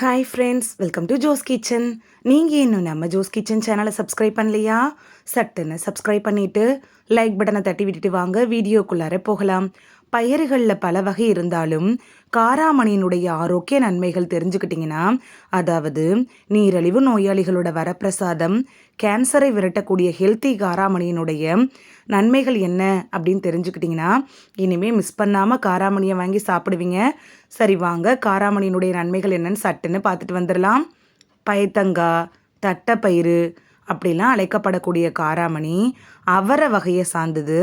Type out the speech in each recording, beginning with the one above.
Hi friends welcome to Jo's kitchen நீங்கள் இன்னும் நம்ம ஜோஸ் கிச்சன் சேனலை சப்ஸ்கிரைப் பண்ணலையா? சட்டுன்னு சப்ஸ்கிரைப் பண்ணிவிட்டு லைக் பட்டனை தட்டி விட்டுட்டு வாங்க வீடியோக்குள்ளார போகலாம். பயிர்களில் பல வகை இருந்தாலும் காராமணியினுடைய ஆரோக்கிய நன்மைகள் தெரிஞ்சுக்கிட்டிங்கன்னா அதாவது நீரழிவு நோயாளிகளோட வரப்பிரசாதம் கேன்சரை விரட்டக்கூடிய ஹெல்த்தி காராமணியினுடைய நன்மைகள் என்ன அப்படின்னு தெரிஞ்சுக்கிட்டிங்கன்னா இனிமேல் மிஸ் பண்ணாமல் காராமணியை வாங்கி சாப்பிடுவீங்க. சரி வாங்க காராமணியினுடைய நன்மைகள் என்னன்னு சட்டுன்னு பார்த்துட்டு வந்துடலாம். பயத்தங்காய் தட்டைப்பயிறு அப்படிலாம் அழைக்கப்படக்கூடிய காராமணி அவரை வகையை சார்ந்தது.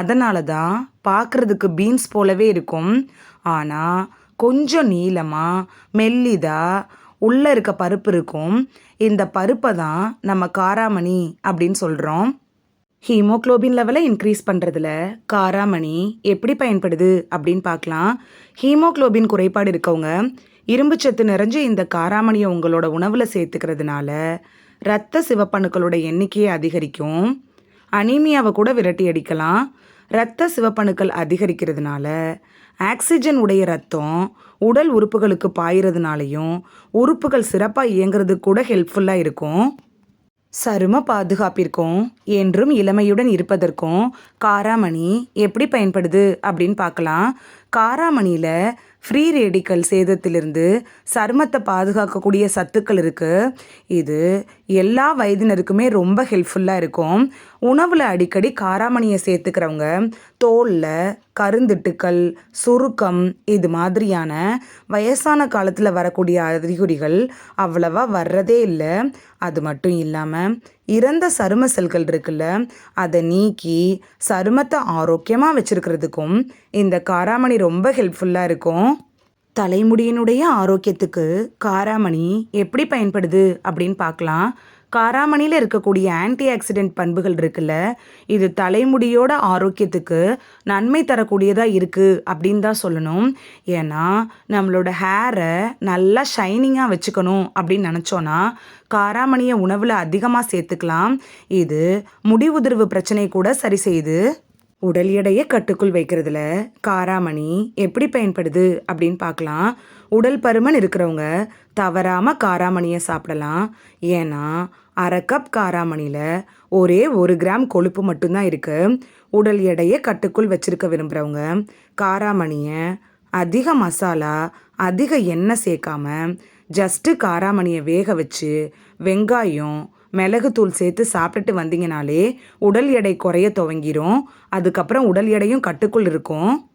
அதனால தான் பார்க்குறதுக்கு பீன்ஸ் போலவே இருக்கும். ஆனால் கொஞ்சம் நீளமாக மெல்லிதாக உள்ளே இருக்க பருப்பு இருக்கும். இந்த பருப்பை தான் நம்ம காராமணி அப்படின்னு சொல்கிறோம் ஹீமோக்ளோபின் லெவலை இன்க்ரீஸ் பண்ணுறதுல காராமணி எப்படி பயன்படுது அப்படின்னு பார்க்கலாம். ஹீமோக்ளோபின் குறைபாடு இருக்கவங்க இரும்புச்சத்து நிறைஞ்சு இந்த காராமணியை உங்களோட உணவில் சேர்த்துக்கிறதுனால இரத்த சிவப்பணுக்களோட எண்ணிக்கையை அதிகரிக்கும். அனீமியாவை கூட விரட்டி அடிக்கலாம். இரத்த சிவப்பணுக்கள் அதிகரிக்கிறதுனால ஆக்சிஜன் உடைய ரத்தம் உடல் உறுப்புகளுக்கு பாயிறதுனாலையும் உறுப்புகள் சிறப்பாக இயங்குறதுக்கு கூட ஹெல்ப்ஃபுல்லாக இருக்கும். சரும பாதுகாப்பிற்கும் என்றும் இளமையுடன் இருப்பதற்கும் காராமணி எப்படி பயன்படுது அப்படின்னு பார்க்கலாம். காராமணியில் ஃப்ரீ ரேடிக்கல் சேதத்திலிருந்து சருமத்தை பாதுகாக்கக்கூடிய சத்துக்கள் இருக்குது இது எல்லா வயதினருக்குமே ரொம்ப ஹெல்ப்ஃபுல்லாக இருக்கும். உணவில் அடிக்கடி காராமணியை சேர்த்துக்கிறவங்க தோலில் கருந்திட்டுக்கள் சுருக்கம் இது மாதிரியான வயசான காலத்தில் வரக்கூடிய அறிகுறிகள் அவ்வளவா வர்றதே இல்லை. அது மட்டும் இல்லாமல் இறந்த சரும செல்கள் இருக்குல்ல அதை நீக்கி சருமத்தை ஆரோக்கியமாக வச்சுருக்கிறதுக்கும் இந்த காராமணி ரொம்ப ஹெல்ப்ஃபுல்லாக இருக்கும். தலைமுடியினுடைய ஆரோக்கியத்துக்கு காராமணி எப்படி பயன்படுது அப்படின்னு பார்க்கலாம் காராமணியில் இருக்கக்கூடிய ஆன்டி ஆக்சிடென்ட் பண்புகள் இருக்குல்ல இது தலைமுடியோட ஆரோக்கியத்துக்கு நன்மை தரக்கூடியதாக இருக்குது அப்படின்னு தான் சொல்லணும். ஏன்னா நம்மளோட ஹேரை நல்லா ஷைனிங்காக வச்சுக்கணும் அப்படின்னு நினச்சோன்னா காராமணியை உணவில் அதிகமாக சேர்த்துக்கலாம். இது முடி உதிர்வு பிரச்சனை கூட சரி செய்யுது. உடல் எடையை கட்டுக்குள் வைக்கிறதுல காராமணி எப்படி பயன்படுது அப்படின்னு பார்க்கலாம். உடல் பருமன் இருக்கிறவங்க தவறாமல் காராமணியை சாப்பிடலாம். ஏன்னா அரை கப் காராமணியில் ஒரே ஒரு கிராம் கொழுப்பு மட்டும்தான் இருக்குது உடல் எடையை கட்டுக்குள் வச்சிருக்க விரும்புகிறவங்க காராமணியை அதிக மசாலா அதிக எண்ணெய் சேர்க்காம ஜஸ்ட்டு காராமணியை வேக வச்சு வெங்காயம் மிளகுத்தூள் சேர்த்து சாப்பிட்டுட்டு வந்தீங்கனாலே உடல் எடை குறைய துவங்கிரும். அதுக்கப்புறம் உடல் எடையும் கட்டுக்குள் இருக்கும்.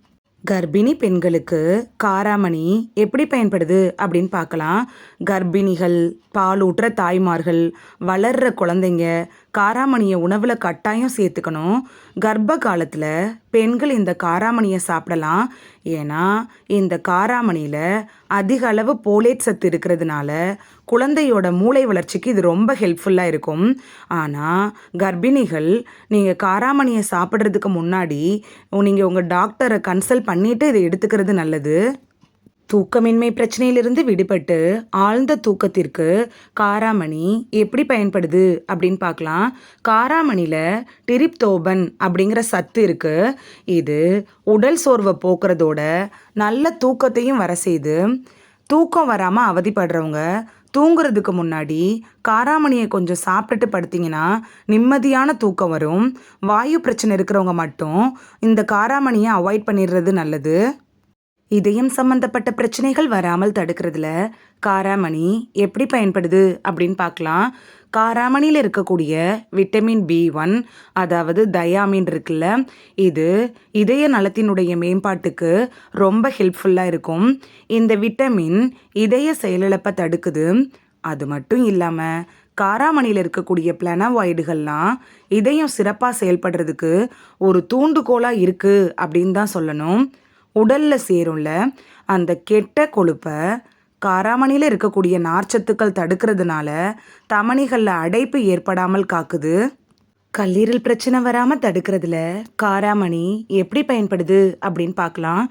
கர்ப்பிணி பெண்களுக்கு காராமணி எப்படி பயன்படுது அப்படின்னு பார்க்கலாம். கர்ப்பிணிகள் பாலூட்டுற தாய்மார்கள் வளர்கிற குழந்தைங்க காராமணியை உணவில் கட்டாயம் சேர்த்துக்கணும். கர்ப்ப காலத்தில் பெண்கள் இந்த காராமணியை சாப்பிடலாம். ஏன்னா இந்த காராமணியில் அதிக அளவு போலேட் சத்து இருக்கிறதுனால குழந்தையோட மூளை வளர்ச்சிக்கு இது ரொம்ப ஹெல்ப்ஃபுல்லாக இருக்கும். ஆனால் கர்ப்பிணிகள் நீங்கள் காராமணியை சாப்பிட்றதுக்கு முன்னாடி நீங்கள் உங்கள் டாக்டரை கன்சல்ட் பண்ணிவிட்டு இதை எடுத்துக்கிறது நல்லது. தூக்கமின்மை பிரச்சனையிலிருந்து விடுபட்டு ஆழ்ந்த தூக்கத்திற்கு காராமணி எப்படி பயன்படுது அப்படின்னு பார்க்கலாம். காராமணியில் டிரிப்தோபன் அப்படிங்கிற சத்து இருக்குது இது உடல் சோர்வை போக்குறதோட நல்ல தூக்கத்தையும் வர செய்து தூக்கம் வராமல் அவதிப்படுறவங்க தூங்குறதுக்கு முன்னாடி காராமணியை கொஞ்சம் சாப்பிட்டுட்டு படுத்திங்கன்னா நிம்மதியான தூக்கம் வரும். வாயு பிரச்சனை இருக்கிறவங்க மட்டும் இந்த காராமணியை அவாய்ட் பண்ணிடுறது நல்லது. இதயம் சம்பந்தப்பட்ட பிரச்சனைகள் வராமல் தடுக்கிறதுல காராமணி எப்படி பயன்படுது அப்படின்னு பார்க்கலாம். காராமணியில் இருக்கக்கூடிய விட்டமின் பி ஒன் அதாவது தயாமின் இருக்குல்ல இது இதய நலத்தினுடைய மேம்பாட்டுக்கு ரொம்ப ஹெல்ப்ஃபுல்லாக இருக்கும். இந்த விட்டமின் இதய செயலிழப்பை தடுக்குது. அது மட்டும் இல்லாமல் காராமணியில் இருக்கக்கூடிய பிளனவாய்டுகள்லாம் இதயம் சிறப்பாக செயல்படுறதுக்கு ஒரு தூண்டுகோலாக இருக்குது அப்படின்னு தான் சொல்லணும். உடலில் சேரும்ல அந்த கெட்ட கொழுப்பை காராமணியில் இருக்கக்கூடிய நார்ச்சத்துக்கள் தடுக்கிறதுனால தமணிகளில் அடைப்பு ஏற்படாமல் காக்குது. கல்லீரல் பிரச்சனை வராமல் தடுக்கிறதுல காராமணி எப்படி பயன்படுது அப்படின்னு பார்க்கலாம்.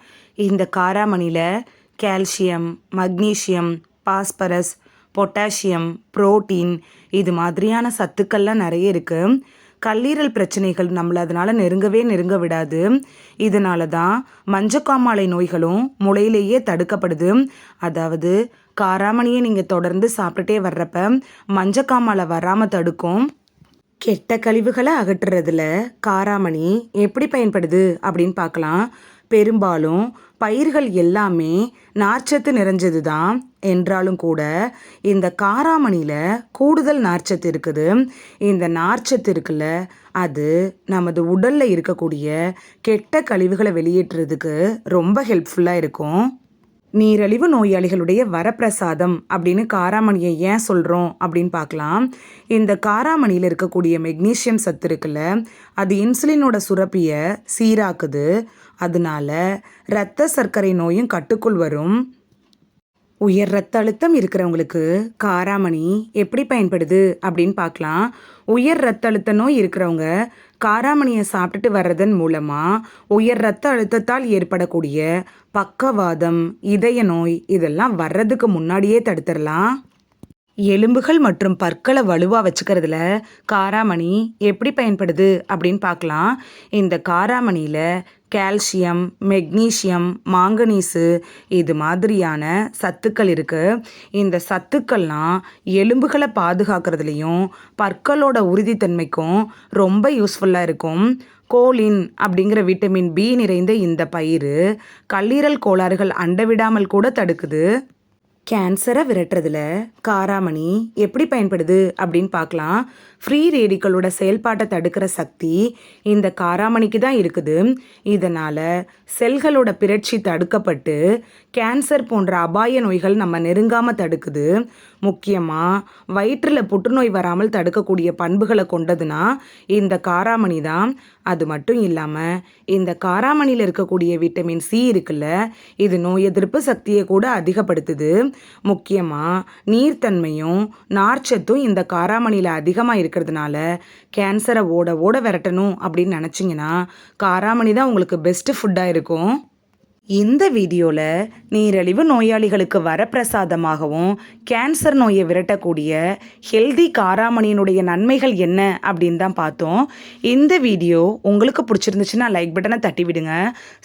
இந்த காராமணியில் calcium magnesium phosphorus potassium protein இது மாதிரியான சத்துக்கள்லாம் நிறைய இருக்குது கல்லீரல் பிரச்சனைகள் நம்மளை அதனால் நெருங்கவே நெருங்க விடாது. இதனால தான் மஞ்சக்காமாலை நோய்களும் முளையிலேயே தடுக்கப்படுது. அதாவது காராமணியை நீங்கள் தொடர்ந்து சாப்பிட்டுட்டே வர்றப்ப மஞ்சக்காமாலை வராமல் தடுக்கும். கெட்ட கழிவுகளை அகற்றுறதுல காராமணி எப்படி பயன்படுது அப்படின்னு பார்க்கலாம். பெரும்பாலும் பயிர்கள் எல்லாமே நார்ச்சத்து நிறைஞ்சது தான் என்றாலும் கூட இந்த காராமணியில் கூடுதல் நார்ச்சத்து இருக்குது. இந்த நார்ச்சத்து இருக்குல்ல அது நமது உடலில் இருக்கக்கூடிய கெட்ட கழிவுகளை வெளியேற்றுறதுக்கு ரொம்ப ஹெல்ப்ஃபுல்லாக இருக்கும். நீரழிவு நோயாளிகளுடைய வரப்பிரசாதம் அப்படின்னு காராமணியை ஏன் சொல்கிறோம் அப்படின்னு பார்க்கலாம். இந்த காராமணியில் இருக்கக்கூடிய மெக்னீஷியம் சத்து இருக்குல்ல அது இன்சுலினோட சுரப்பியை சீராக்குது. அதனால இரத்த சர்க்கரை நோயும் கட்டுக்குள் வரும். உயர் ரத்த அழுத்தம் இருக்கிறவங்களுக்கு காராமணி எப்படி பயன்படுது அப்படின்னு பார்க்கலாம். உயர் ரத்த அழுத்த நோய் இருக்கிறவங்க காராமணியை சாப்பிட்டுட்டு வர்றதன் மூலமாக உயர் ரத்த அழுத்தத்தால் ஏற்படக்கூடிய பக்கவாதம் இதய நோய் இதெல்லாம் வர்றதுக்கு முன்னாடியே தடுத்துடலாம். எலும்புகள் மற்றும் பற்களை வலுவாக வச்சுக்கிறதுல காராமணி எப்படி பயன்படுது அப்படின்னு பார்க்கலாம். இந்த காராமணியில் கால்சியம் மெக்னீஷியம் மாங்கனீஸு இது மாதிரியான சத்துக்கள் இருக்குது இந்த சத்துக்கள்லாம் எலும்புகளை பாதுகாக்கிறதுலையும் பற்களோட உறுதித்தன்மைக்கும் ரொம்ப யூஸ்ஃபுல்லாக இருக்கும். கோலின் அப்படிங்கிற விட்டமின் பி நிறைந்த இந்த பயிர் கல்லீரல் கோளாறுகள் அண்டவிடாமல் கூட தடுக்குது. கேன்சரை விரட்டுறதுல? காராமணி எப்படி பயன்படுது? அப்படின்னு பார்க்கலாம். ஃப்ரீ ரேடிக்கலோட செயல்பாட்டை தடுக்கிற சக்தி இந்த காராமணிக்கு தான் இருக்குது. இதனால் செல்களோட பிறட்சி தடுக்கப்பட்டு கேன்சர் போன்ற அபாய நோய்கள் நம்ம நெருங்காமல் தடுக்குது. முக்கியமாக வயிற்றில் புற்றுநோய் வராமல் தடுக்கக்கூடிய பண்புகளை கொண்டதுன்னா இந்த காராமணி தான். அது மட்டும் இல்லாமல் இந்த காராமணியில் இருக்கக்கூடிய விட்டமின் சி இருக்குல்ல இது நோய் எதிர்ப்பு சக்தியை கூட அதிகப்படுத்துது. முக்கியமாக நீர்த்தன்மையும் நார்ச்சத்தும் இந்த காராமணியில் அதிகமாக இருக்கிறதுனால கேன்சரை ஓட ஓட விரட்டணும் அப்படின்னு நினச்சிங்கன்னா காராமணி தான் உங்களுக்கு பெஸ்ட்டு ஃபுட்டாக இருக்கும். இந்த வீடியோவில் நீரிழிவு நோயாளிகளுக்கு வரப்பிரசாதமாகவும் கேன்சர் நோயை விரட்டக்கூடிய ஹெல்தி காராமணியினுடைய நன்மைகள் என்ன அப்படின்னு தான் பார்த்தோம். இந்த வீடியோ உங்களுக்கு பிடிச்சிருந்துச்சுன்னா லைக் பட்டனை தட்டி விடுங்க.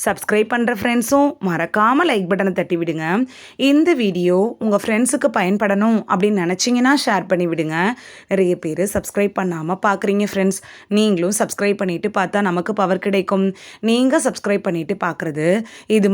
சப்ஸ்கிரைப் பண்ணுற ஃப்ரெண்ட்ஸும் மறக்காமல் லைக் பட்டனை தட்டி விடுங்க. இந்த வீடியோ உங்கள் ஃப்ரெண்ட்ஸுக்கு பயன்படணும் அப்படின்னு நினச்சிங்கன்னா ஷேர் பண்ணி விடுங்க. நிறைய பேர் சப்ஸ்கிரைப் பண்ணாமல் பார்க்குறீங்க ஃப்ரெண்ட்ஸ் நீங்களும் சப்ஸ்கிரைப் பண்ணிவிட்டு பார்த்தா நமக்கு பவர் கிடைக்கும். நீங்கள் சப்ஸ்கிரைப் பண்ணிவிட்டு பார்க்குறது இது